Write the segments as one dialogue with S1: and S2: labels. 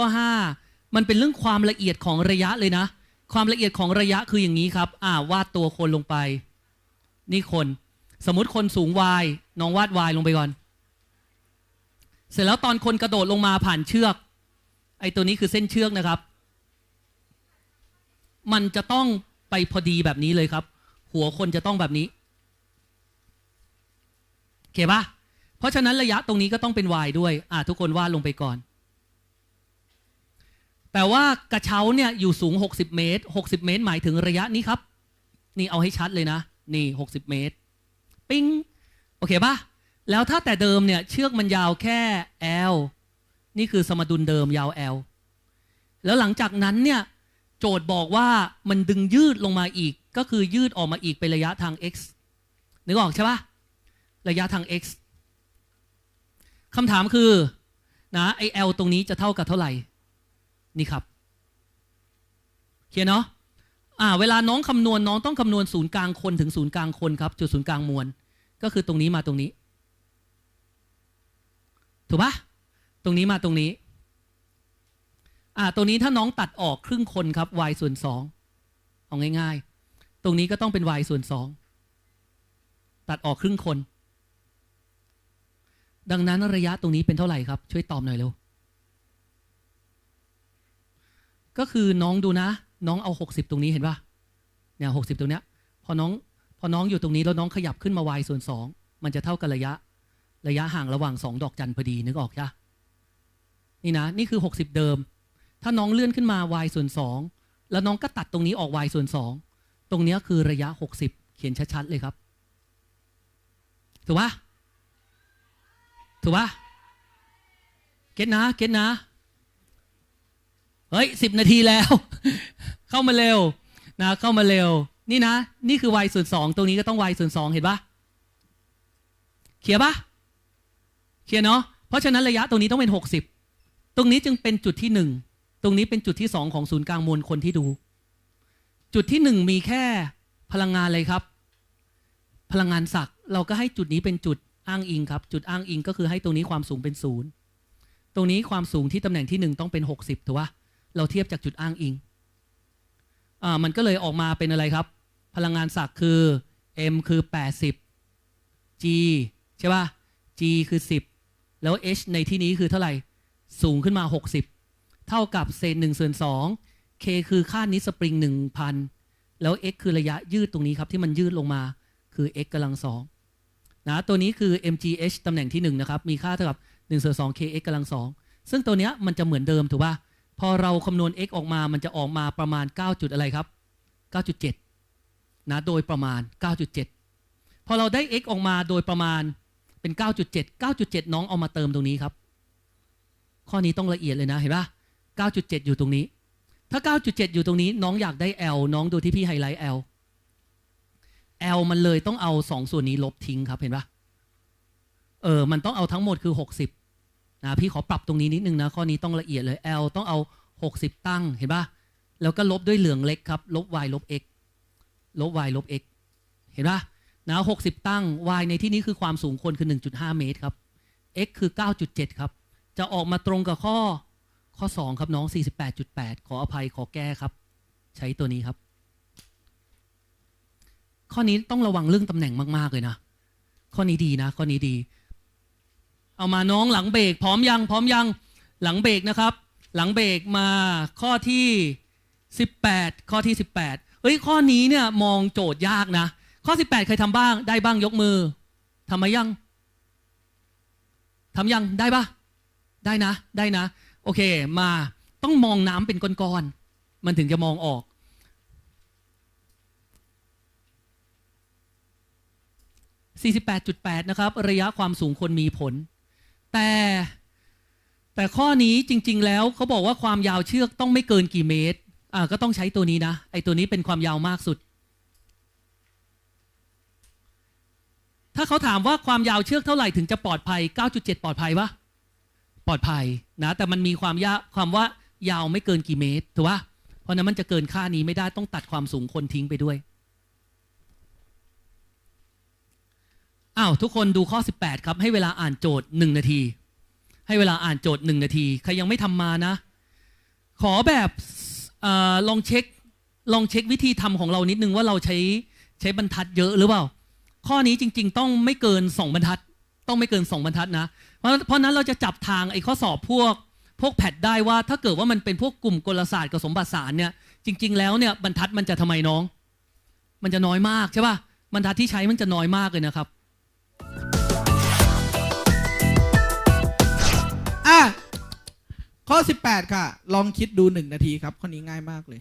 S1: ข้อ 5 มันเป็นเรื่องความละเอียดของระยะเลยนะ ความละเอียดของระยะคืออย่างนี้ครับ อ่าวาดตัวคนลงไป นี่คน สมมติคนสูง y น้องวาด y ลงไปก่อน เสร็จแล้วตอนคนกระโดดลงมาผ่านเชือก ไอ้ตัวนี้คือเส้นเชือกนะครับ มันจะต้องไปพอดีแบบนี้เลยครับ หัวคนจะต้องแบบนี้โอเคปะเพราะฉะนั้นระยะตรงนี้ก็ต้องเป็น y ด้วย อ่าทุกคนวาดลงไปก่อน แต่ว่ากระเช้าเนี่ยอยู่สูง 60 เมตร 60 เมตร หมายถึงระยะนี้ครับ นี่เอาให้ชัดเลยนะ นี่ 60 เมตร ปิ้ง โอเคปะแล้วถ้าแต่เดิมเนี่ย เชือกมันยาวแค่ L นี่คือสมดุลเดิมยาว L แล้วหลังจากนั้นเนี่ย โจทย์บอกว่ามันดึงยืดลงมาอีก ก็คือยืดออกมาอีกเป็นระยะทาง x นึกออกใช่ปะระยะทาง x คำถามคือนะไอ L ตรงนี้จะเท่ากับเท่าไหร่ นี่ครับเคลียร์เนาะอ่าเวลาน้องคำนวณน้องต้องคำนวณศูนย์กลางคนถึงศูนย์กลางคนครับจุดศูนย์กลางมวลก็คือตรงนี้มาตรงนี้ ถูกปะตรงนี้มาตรงนี้อ่าตรงนี้ถ้าน้องตัดออกครึ่งคนครับ y ส่วนสองเอาง่าย ๆ ตรงนี้ก็ต้องเป็น y ส่วนสองตัดออกครึ่งคน ดังนั้นระยะตรงนี้เป็นเท่าไหร่ครับ ช่วยตอบหน่อยเร็ว ก็คือน้องดูนะ น้องเอา 60 ตรงนี้เห็นปะเนี่ยหกสิบตรงเนี้ยพอน้องพอน้องอยู่ตรงนี้แล้วน้องขยับขึ้นมา y ส่วนสองมันจะเท่ากับระยะ ระยะห่างระหว่างสองดอกจันพอดีนึกออกใช่นี่นะ นี่คือ 60 เดิม ถ้าน้องเลื่อนขึ้นมา y ส่วนสองแล้วน้องก็ตัดตรงนี้ออก y ส่วนสองตรงเนี้ยคือระยะ 60 เขียนชัดๆเลยครับ ถูกปะถูกปะเก็ตนะ เก็ตนะ เฮ้ยสิบนาทีแล้ว เข้ามาเร็วนะ เข้ามาเร็ว นี่นะ นี่คือ y ส่วนสองตรงนี้ก็ต้อง y ส่วนสองเห็นปะเคลียร์ปะเคลียร์เนาะเพราะฉะนั้นระยะตรงนี้ต้องเป็น60ตรงนี้จึงเป็นจุดที่หนึ่งตรงนี้เป็นจุดที่สองของศูนย์กลางมวลคนที่ดู จุดที่หนึ่งมีแค่พลังงานอะไรครับ พลังงานศักเราก็ให้จุดนี้เป็นจุดอ้างอิงครับ จุดอ้างอิงก็คือให้ตรงนี้ความสูงเป็นศูนย์ตรงนี้ความสูงที่ตำแหน่งที่หนึ่งต้องเป็น60ถูกปะ เราเทียบจากจุดอ้างอิงอ่ามันก็เลยออกมาเป็นอะไรครับ พลังงานศักย์คือ m คือ 80 g ใช่ป่ะ g คือ 10 แล้ว h ในที่นี้คือเท่าไหร่ สูงขึ้นมา 60 เท่ากับเศษ1ส่วน2 k คือค่านิสปริง 1,000 แล้ว x คือระยะยืดตรงนี้ครับ ที่มันยืดลงมาคือ x กำลังสองนะตัวนี้คือ mgh ตำแหน่งที่ 1 นะครับ มีค่าเท่ากับ1ส่วน2 kx กำลังสองซึ่งตัวเนี้ยมันจะเหมือนเดิมถูกป่ะ พอเราคำนวณ x ออกมามันจะออกมาประมาณ 9 จุดอะไรครับ 9.7 นะโดยประมาณ 9.7 พอเราได้ x ออกมาโดยประมาณเป็น 9.7 9.7 น้องเอามาเติมตรงนี้ครับ ข้อนี้ต้องละเอียดเลยนะเห็นปะ9.7 อยู่ตรงนี้ ถ้า 9.7 อยู่ตรงนี้ น้องอยากได้ L น้องดูที่พี่ไฮไลท์ L L มันเลยต้องเอา 2 ส่วนนี้ลบทิ้งครับเห็นปะเออ มันต้องเอาทั้งหมดคือ 60 นะพี่ขอปรับตรงนี้นิดนึงนะข้อนี้ต้องละเอียดเลย L ต้องเอา 60 ตั้งเห็นปะแล้วก็ลบด้วยเหลืองเล็กครับลบ y ลบ x ลบ y ลบ x เห็นปะนะ60 ตั้ง y ในที่นี้คือความสูงคนคือ 1.5 เมตรครับ x คือ 9.7 ครับ จะออกมาตรงกับข้อข้อ 2 ครับน้อง 48.8 ขออภัยขอแก้ครับ ใช้ตัวนี้ครับ ข้อนี้ต้องระวังเรื่องตำแหน่งมาก ๆ เลยนะ ข้อนี้ดีนะ ข้อนี้ดี เอามาน้องหลังเบรกพร้อมยังพร้อมยังหลังเบรกนะครับ หลังเบรกมาข้อที่ 18 ข้อที่ 18เฮ้ยข้อนี้เนี่ยมองโจทย์ยากนะ ข้อ 18เคยทำบ้างได้บ้างยกมือทำมายังทำยังได้ปะได้นะได้นะ โอเคมาต้องมองน้ำเป็นก้อนๆมันถึงจะมองออก48.8 นะครับ ระยะความสูงคนมีผล แต่แต่ข้อนี้จริง ๆ แล้วเขาบอกว่าความยาวเชือกต้องไม่เกินกี่เมตรอ่าก็ต้องใช้ตัวนี้นะ ไอตัวนี้เป็นความยาวมากสุด ถ้าเขาถามว่าความยาวเชือกเท่าไหร่ถึงจะปลอดภัย 9.7 ปลอดภัยปะปลอดภัยนะ แต่มันมีความยาความว่ายาวไม่เกินกี่เมตรถูกปะเพราะนั้นมันจะเกินค่านี้ไม่ได้ต้องตัดความสูงคนทิ้งไปด้วย อ้าวทุกคนดูข้อ 18 ครับ ให้เวลาอ่านโจทย์ 1 นาที ให้เวลาอ่านโจทย์หนึ่งนาที ใครยังไม่ทำมานะ ขอแบบอลองเช็คลองเช็ควิธีทำของเรานิดนึงว่าเราใช้ใช้บรรทัดเยอะหรือเปล่า ข้อนี้จริง ๆ ต้องไม่เกิน 2 บรรทัด ต้องไม่เกิน 2 บรรทัดนะ เพราะเพราะนั้นเราจะจับทางไอ้ข้อสอบพวกพวกแพทได้ว่าถ้าเกิดว่ามันเป็นพวกกลุ่มกลศาสตร์กับสมบัติศาสตร์เนี่ยจริง ๆ แล้วเนี่ยบรรทัดมันจะทำไมน้อง มันจะน้อยมากใช่ป่ะบรรทัดที่ใช้มันจะน้อยมากเลยนะครับ
S2: ข้อ 18 ค่ะ ลองคิดดูหนึ่งนาทีครับ ข้อนี้ง่ายมากเลย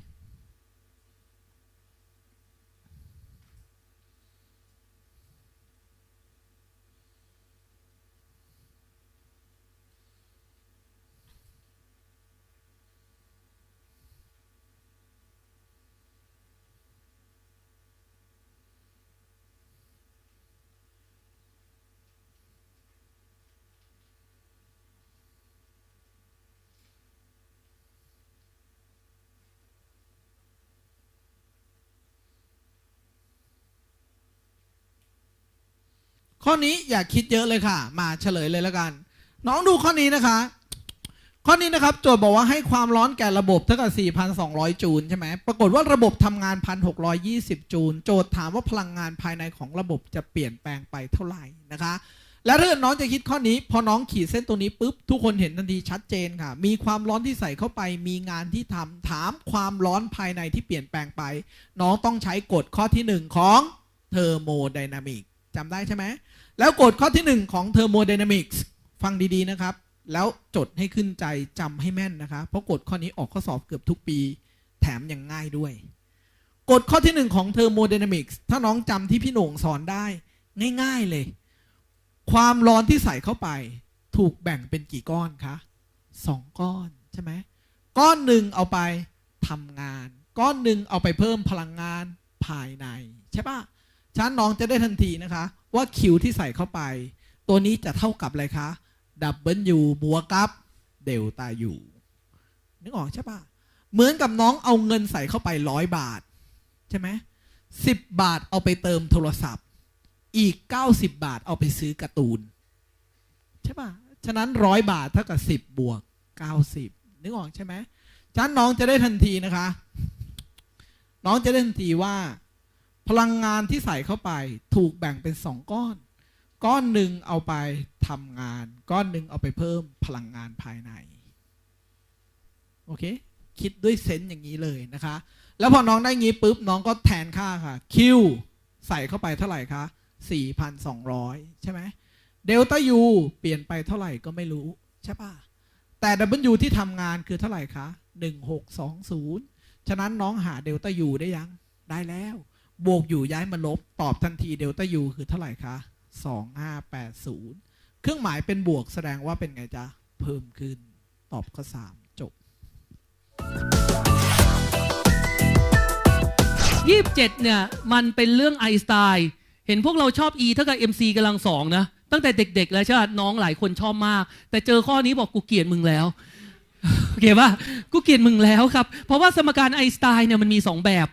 S2: ข้อนี้อย่าคิดเยอะเลยค่ะ มาเฉลยเลยแล้วกัน น้องดูข้อนี้นะคะ ข้อนี้นะครับโจทย์บอกว่าให้ความร้อนแก่ระบบเท่ากับ 4,200 จูลใช่ไหมปรากฏว่าระบบทำงาน 1,620 จูล โจทย์ถามว่าพลังงานภายในของระบบจะเปลี่ยนแปลงไปเท่าไหร่นะคะและถ้าเกิดน้องจะคิดข้อนี้ พอน้องขีดเส้นตัวนี้ปุ๊บ ทุกคนเห็นทันทีชัดเจนค่ะ มีความร้อนที่ใส่เข้าไป มีงานที่ทำถามความร้อนภายในที่เปลี่ยนแปลงไป น้องต้องใช้กฎข้อที่หนึ่งของเทอร์โมไดนามิกจำได้ใช่ไหม แล้วกฎข้อที่ 1 ของ thermodynamics ฟังดีๆนะครับ แล้วจดให้ขึ้นใจจำให้แม่นนะคะเพราะกฎข้อนี้ออกข้อสอบเกือบทุกปี แถมยังง่ายด้วยกฎข้อที่ 1 ของ thermodynamics ถ้าน้องจำที่พี่โหน่งสอนได้ ง่ายๆเลย ความร้อนที่ใส่เข้าไป ถูกแบ่งเป็นกี่ก้อนคะสองก้อนใช่ไหมก้อนหนึ่งเอาไปทำงาน ก้อนหนึ่งเอาไปเพิ่มพลังงานภายใน ใช่ปะฉะนั้นน้องจะได้ทันทีนะคะ ว่าคิวที่ใส่เข้าไป ตัวนี้จะเท่ากับอะไรคะ W บวกกับเดลต้า U นึกออกใช่ปะเหมือนกับน้องเอาเงินใส่เข้าไปร้อยบาท ใช่ไหมสิบบาทเอาไปเติมโทรศัพท์ อีก90บบาทเอาไปซื้อการ์ตูน ใช่ปะฉะนั้นร้อยบาทเท่ากับ10บบวก90นึกออกใช่ไหมฉะนั้นน้องจะได้ทันทีนะคะ น้องจะได้ทันทีว่า พลังงานที่ใส่เข้าไปถูกแบ่งเป็นสองก้อน ก้อนหนึ่งเอาไปทำงาน ก้อนหนึ่งเอาไปเพิ่มพลังงานภายใน โอเค คิดด้วยเซนส์อย่างนี้เลยนะคะ แล้วพอน้องได้งี้ปุ๊บ น้องก็แทนค่าค่ะ Q ใส่เข้าไปเท่าไหร่คะ 4,200 ใช่ไหมเดลต้า U เปลี่ยนไปเท่าไหร่ก็ไม่รู้ ใช่ปะแต่ W ที่ทำงานคือเท่าไหร่คะ 1620 ฉะนั้นน้องหาเดลต้า U ได้ยัง ได้แล้ว บวกอยู่ย้ายมาลบ ตอบทันทีเดลต้า U คือเท่าไหร่คะ2580 เครื่องหมายเป็นบวกแสดงว่าเป็นไงจ๊ะ เพิ่มขึ้น ตอบข้อ3จบ
S1: 27 เนี่ย มันเป็นเรื่องไอน์สไตน์เห็นพวกเราชอบ E เท่ากับ MC กำลังสองนะ ตั้งแต่เด็ก ๆ แล้วใช่ไหมน้องหลายคนชอบมาก แต่เจอข้อนี้บอกกูเกลียดมึงแล้วโอเคปะกูเกลียดมึงแล้วครับ เพราะว่าสมการไอน์สไตน์เนี่ยมันมี 2 แบบ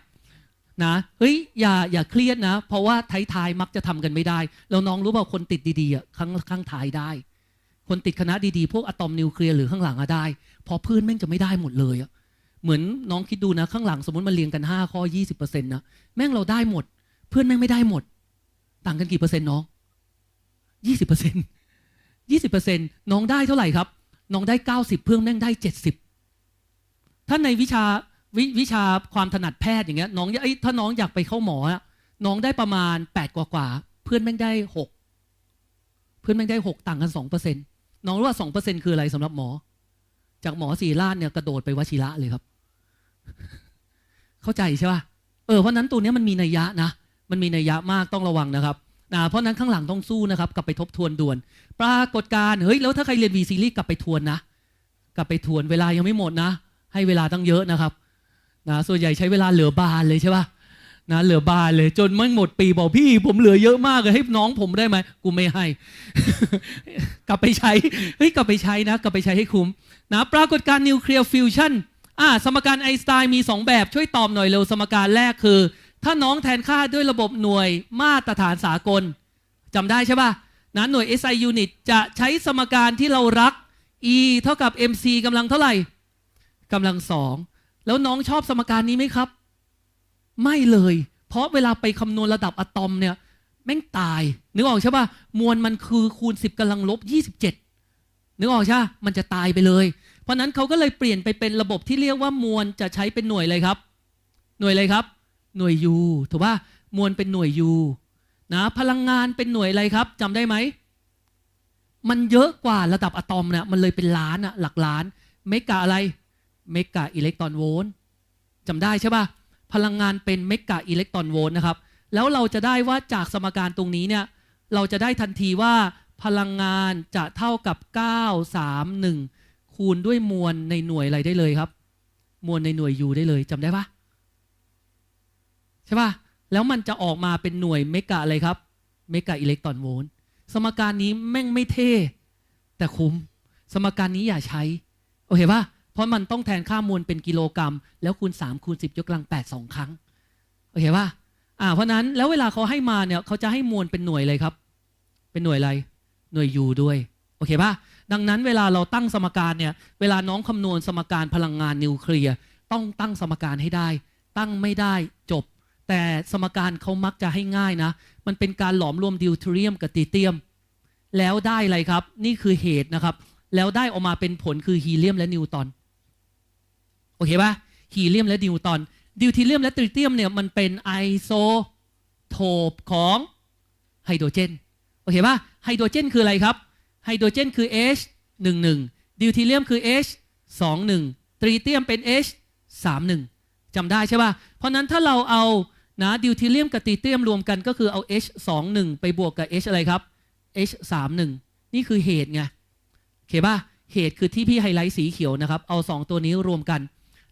S1: นะเฮ้ยอย่าอย่าเครียดนะ เพราะว่าท้ายๆมักจะทำกันไม่ได้ แล้วน้องรู้เปล่าคนติดดีๆอะข้างข้างท้ายได้ คนติดคณะดีๆ พวกอะตอมนิวเคลียร์หรือข้างหลังอะได้ พอเพื่อนแม่งจะไม่ได้หมดเลยอะเหมือนน้องคิดดูนะ ข้างหลังสมมติมันเรียงกัน 5 ข้อ 20%นะแม่งเราได้หมด เพื่อนแม่งไม่ได้หมด ต่างกันกี่เปอร์เซ็นต์น้อง 20%เปอร์เซ็นต์ยี่สิบเปอร์เซ็นต์น้องได้เท่าไหร่ครับ น้องได้เก้าสิบเพื่อนแม่งได้เจ็ดสิบถ้าในวิชา วิวิชาความถนัดแพทย์อย่างเงี้ยน้องเอ้ถ้าน้องอยากไปเข้าหมออะน้องได้ประมาณแปดกว่ากว่าเพื่อนแม่งได้หกเพื่อนแม่งได้หกต่างกันสองเปอร์เซ็นต์น้องรู้ว่าสองเปอร์เซ็นต์คืออะไรสำหรับหมอ จากหมอสีราชเนี่ยกระโดดไปวชิระเลยครับ เข้าใจใช่ป่ะเออเพราะนั้นตัวเนี้ยมันมีนัยยะนะมันมีนัยยะมากต้องระวังนะครับนะเพราะนั้นข้างหลังต้องสู้นะครับ กลับไปทบทวนด่วน ปรากฏการเฮ้ยแล้วถ้าใครเรียน V ซีรีส์กลับไปทวนนะ กลับไปทวนเวลายังไม่หมดนะ ให้เวลาตั้งเยอะนะครับ นะส่วนใหญ่ใช้เวลาเหลือบานเลยใช่ป่ะนะเหลือบานเลยจนมันหมดปีบอกพี่ผมเหลือเยอะมากเลยให้น้องผมได้ไหมกูไม่ให้ กลับไปใช้เฮ้ยกลับไปใช้นะ กลับไปใช้ให้คุ้มนะปรากฏการณ์นิวเคลียร์ฟิวชั่นอ่าสมการไอสไตน์มี 2 แบบช่วยตอบหน่อยเร็วสมการแรกคือ ถ้าน้องแทนค่าด้วยระบบหน่วยมาตรฐานสากลจำได้ใช่ป่ะนะหน่วย SI unit จะใช้สมการที่เรารัก e เท่ากับ mc กำลังเท่าไหร่กำลังสอง แล้วน้องชอบสมการนี้ไหมครับ ไม่เลย เพราะเวลาไปคำนวณระดับอะตอมเนี่ยแม่งตายนึกออกใช่ป่ะมวลมันคือคูณ 10กำลังลบ 27นึกออกใช่มันจะตายไปเลย เพราะนั้นเขาก็เลยเปลี่ยนไปเป็นระบบที่เรียกว่ามวลจะใช้เป็นหน่วยเลยครับ หน่วยอะไรครับ หน่วยยูถูกป่ะมวลเป็นหน่วยยูนะพลังงานเป็นหน่วยอะไรครับจำได้ไหมมันเยอะกว่าระดับอะตอมเนี่ยมันเลยเป็นล้านอะหลักล้านเมกะอะไร เมกะอิเล็กตรอนโวลต์จำได้ใช่ป่ะพลังงานเป็นเมกะอิเล็กตรอนโวลต์นะครับ แล้วเราจะได้ว่าจากสมการตรงนี้เนี่ย เราจะได้ทันทีว่าพลังงานจะเท่ากับ 931 คูณด้วยมวลในหน่วยอะไรได้เลยครับ มวลในหน่วยยูได้เลยจำได้ปะใช่ปะแล้วมันจะออกมาเป็นหน่วยเมกะอะไรครับ เมกะอิเล็กตรอนโวลต์สมการนี้แม่งไม่เท่ แต่คุ้ม สมการนี้อย่าใช้ โอเคป่ะ เพราะมันต้องแทนค่ามวลเป็นกิโลกรัม แล้วคูณ 3 คูณ 10 ยกกำลัง8 2 ครั้ง โอเคปะอ่าเพราะนั้นแล้วเวลาเขาให้มาเนี่ยเขาจะให้มวลเป็นหน่วยเลยครับ เป็นหน่วยอะไร หน่วยยูด้วย โอเคปะดังนั้นเวลาเราตั้งสมการเนี่ย เวลาน้องคำนวณสมการพลังงานนิวเคลียร์ต้องตั้งสมการให้ได้ ตั้งไม่ได้จบ แต่สมการเขามักจะให้ง่ายนะ มันเป็นการหลอมรวมดิวเทเรียมกับติเทียม แล้วได้อะไรครับ นี่คือเหตุนะครับ แล้วได้ออกมาเป็นผลคือฮีเลียมและนิวตอน โอเคปะฮีเลียมและนิวตอน ดิวทีเรียมและตริเทียมเนี่ยมันเป็นไอโซโทปของไฮโดรเจนโอเคปะไฮโดรเจนคืออะไรครับ ไฮโดรเจนคือ H 1 1ดิวทีเรียมคือ H 2 1ตริเทียมเป็น H 3 1จำได้ใช่ปะเพราะนั้นถ้าเราเอานะดิวทีเรียมกับตริเทียมรวมกันก็คือเอา H 2 1ไปบวกกับ H อะไรครับ H 3 1นี่คือเหตุไงโอเคปะเหตุคือที่พี่ไฮไลท์สีเขียวนะครับ เอา 2 ตัวนี้รวมกัน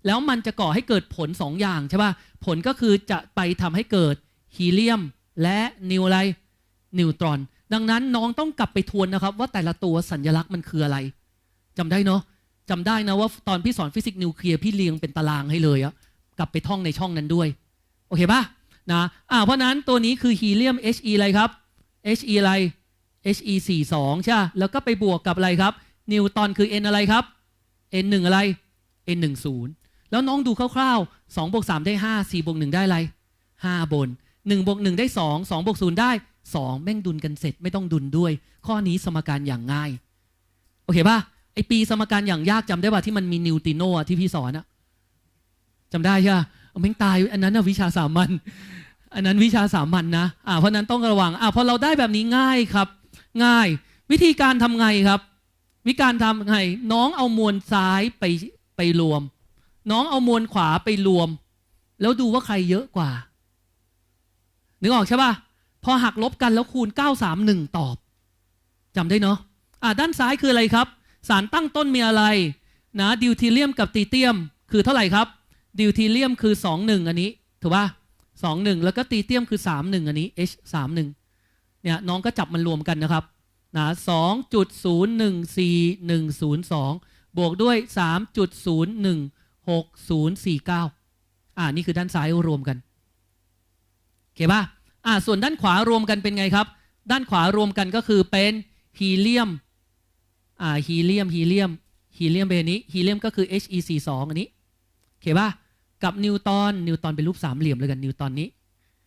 S1: แล้วมันจะก่อให้เกิดผล 2 อย่างใช่ป่ะผลก็คือจะไปทำให้เกิดฮีเลียมและนิวอะไรนิวตรอน ดังนั้นน้องต้องกลับไปทวนนะครับ ว่าแต่ละตัวสัญลักษณ์มันคืออะไรจำได้เนาะจำได้นะว่าตอนพี่สอนฟิสิกส์นิวเคลียร์พี่เรียงเป็นตารางให้เลยอะกลับไปท่องในช่องนั้นด้วย โอเคป่ะนะอ่าเพราะนั้นตัวนี้คือฮีเลียม He อะไรครับ He อะไร He 4 2 ใช่ แล้วก็ไปบวกกับอะไรครับ นิวตอนคือ n อะไรครับ n 1 อะไร n 1 0 แล้วน้องดูคร่าวๆ2บวก3ได้ 5 4บวก1ได้อะไร 5 บน1บวก1ได้ 2 2บวก0ได้ 2 แม่งดุลกันเสร็จไม่ต้องดุลด้วย ข้อนี้สมการอย่างง่าย โอเคป่ะไอปีสมการอย่างยากจำได้ป่ะที่มันมีนิวติโนะที่พี่สอนอะจำได้ใช่ปะเอาแม่งตายอันนั้นวิชาสามัญอันนั้นวิชาสามัญนะอ่าเพราะนั้นต้องระวังอ่าพอเราได้แบบนี้ง่ายครับ ง่าย วิธีการทำไงครับ วิธีการทำไงน้องเอามวลซ้ายไปไปรวม น้องเอามวลขวาไปรวม แล้วดูว่าใครเยอะกว่า นึกออกใช่ป่ะ พอหักลบกันแล้วคูณ 931 ตอบจำได้เนาะอ่าด้านซ้ายคืออะไรครับ สารตั้งต้นมีอะไร นะดิวทีเลียมกับตริเทียม คือเท่าไหร่ครับดิวทีเลียมคือ 21 อันนี้ถูกป่ะ21 แล้วก็ตริเทียมคือ 31 อันนี้ H 31เนี่ยน้องก็จับมันรวมกันนะครับนะ2.014102 บวกด้วย 3.016049 อ่านี่คือด้านซ้ายรวมกันโอเคป่ะอ่าส่วนด้านขวารวมกันเป็นไงครับ ด้านขวารวมกันก็คือเป็นฮีเลียมอ่าฮีเลียมฮีเลียมฮีเลียมเป็นอันนี้ฮีเลียมก็คือ He42 อันนี้โอเคป่ะกับนิวตอนนิวตอนเป็นรูปสามเหลี่ยมเลยกันนิวตอนนี้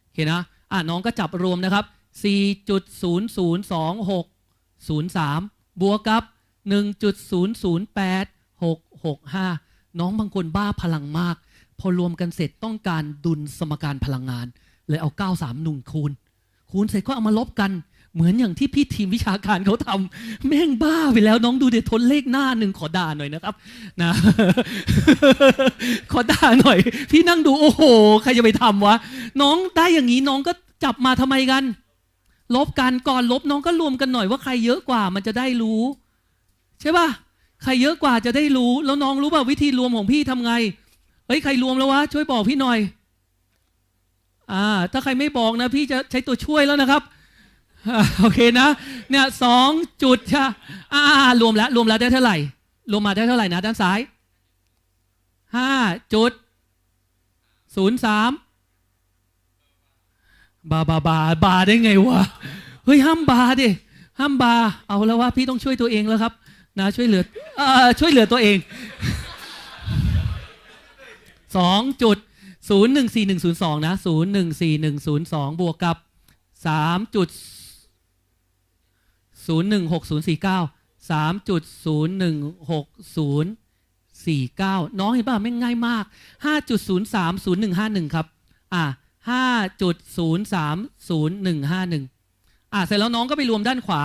S1: โอเคนะอ่าน้องก็จับรวมนะครับ 4.002603 บวกกับ 1.008665 น้องบางคนบ้าพลังมาก พอรวมกันเสร็จต้องการดุลสมการพลังงาน เลยเอา93หนุ่งคูณ คูณเสร็จก็เอามาลบกัน เหมือนอย่างที่พี่ทีมวิชาการเขาทำแม่งบ้าไปแล้วน้องดูเดี๋ยวทนเลขหน้าหนึ่งขอด่าหน่อยนะครับนะขอด่าหน่อย พี่นั่งดูโอ้โหใครจะไปทำวะน้องได้อย่างนี้น้องก็จับมาทำไมกัน ลบกันก่อนลบน้องก็รวมกันหน่อยว่าใครเยอะกว่ามันจะได้รู้ ใช่ป่ะ ใครเยอะกว่าจะได้รู้ แล้วน้องรู้ป่ะวิธีรวมของพี่ทำไง เฮ้ยใครรวมแล้ววะช่วยบอกพี่หน่อย อ่า ถ้าใครไม่บอกนะ พี่จะใช้ตัวช่วยแล้วนะครับอโอเคนะ เนี่ยสองจุดใช่อ่ารวมแล้วรวมแล้วได้เท่าไหร่ รวมมาได้เท่าไหร่นะด้านซ้ายห้าจุดศูนย์สามบาบาบาบาได้ไงวะ เฮ้ยห้ามบาดิห้ามบา เอาแล้วว่าพี่ต้องช่วยตัวเองแล้วครับ นะช่วยเหลืออช่วยเหลือตัวเองสองจุดศูนย์หนึ่งสี่หนึ่งศูนย์สองนะศูนย์หนึ่งสี่หนึ่งศูนย์สองบวกกับสามจุดศูนย์หนึ่งหกศูนย์สี่เก้าสามจุดศูนย์หนึ่งหกศูนย์สี่เก้าน้องเห็นป่ะไม่งง่ายมากห้าจุดศูนย์สามศูนย์หนึ่งห้าหนึ่งครับ อ่าห้าจุดศูนย์สามศูนย์หนึ่งห้าหนึ่งอ่าเสร็จแล้วน้องก็ไปรวมด้านขวา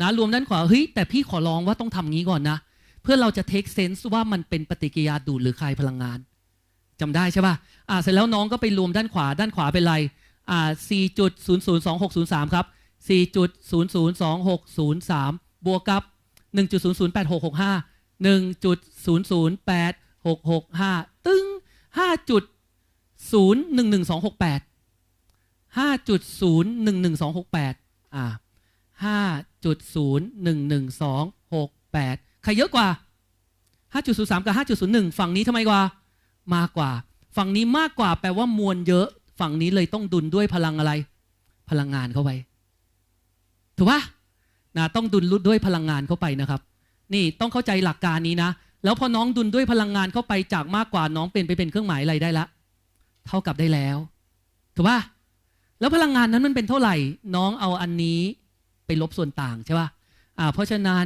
S1: นะรวมด้านขวาเฮ้ยแต่พี่ขอร้องว่าต้องทำงี้ก่อนนะ เพื่อเราจะ take sense ว่ามันเป็นปฏิกิริยาดูดหรือคายพลังงานจำได้ใช่ป่ะอ่าเสร็จแล้วน้องก็ไปรวมด้านขวา ด้านขวาเป็นไรอ่า4.002603ครับ4.002603บวกกับ1.008665 1.008665ตึ้ง5.011268 5.011268อ่าห้าจุดศูนย์หนึ่งหนึ่งสองหกแปดใครเยอะกว่าห้าจุดศูนย์สามกับห้าจุดศูนย์หนึ่ง ฝั่งนี้ทำไมกว่า มากกว่า ฝั่งนี้มากกว่าแปลว่ามวลเยอะ ฝั่งนี้เลยต้องดุลด้วยพลังอะไร พลังงานเข้าไป ถูกปะนะต้องดุลรุด้วยพลังงานเข้าไปนะครับ นี่ต้องเข้าใจหลักการนี้นะ แล้วพอน้องดุลด้วยพลังงานเข้าไปจากมากกว่าน้องเป็นไปเป็นเครื่องหมายอะไรได้ละ เท่ากับได้แล้ว ถูกปะแล้วพลังงานนั้นมันเป็นเท่าไหร่ น้องเอาอันนี้ ไปลบส่วนต่างใช่ป่ะอ่าเพราะฉะนั้น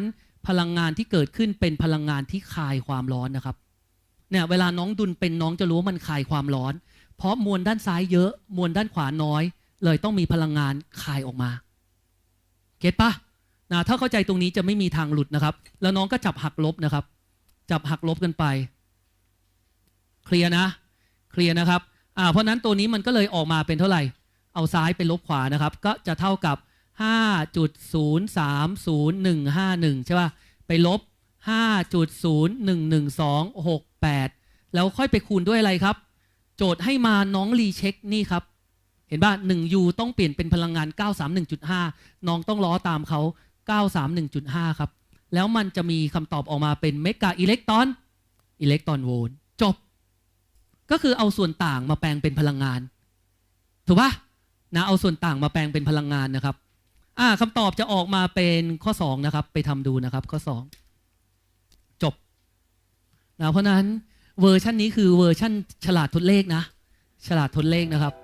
S1: พลังงานที่เกิดขึ้นเป็นพลังงานที่คายความร้อนนะครับเนี่ยเวลาน้องดุลเป็นน้องจะรู้ว่ามันคายความร้อน เพราะมวลด้านซ้ายเยอะ มวลด้านขวาน้อย เลยต้องมีพลังงานคายออกมาเก็ตปะนะถ้าเข้าใจตรงนี้จะไม่มีทางหลุดนะครับ แล้วน้องก็จับหักลบนะครับ จับหักลบกันไป เคลียร์นะ เคลียร์นะครับอ่าเพราะฉะนั้นตัวนี้มันก็เลยออกมาเป็นเท่าไหร่ เอาซ้ายไปลบขวานะครับ ก็จะเท่ากับ 5.030151ใช่ป่ะ ไปลบ5.011268แล้วค่อยไปคูณด้วยอะไรครับ โจทย์ให้มาน้องรีเช็คนี่ครับ เห็นป่ะ 1U ต้องเปลี่ยนเป็นพลังงาน 931.5 น้องต้องล้อตามเขา 931.5 ครับ แล้วมันจะมีคำตอบออกมาเป็นเมกะอิเล็กตรอนอิเล็กตรอนโวลต์จบ ก็คือเอาส่วนต่างมาแปลงเป็นพลังงาน ถูกปะนะเอาส่วนต่างมาแปลงเป็นพลังงานนะครับ อ่าคำตอบจะออกมาเป็นข้อ2นะครับ ไปทำดูนะครับ ข้อ2จบนะเพราะฉะนั้นเวอร์ชันนี้คือเวอร์ชันฉลาดทดเลขนะ ฉลาดทดเลขนะครับ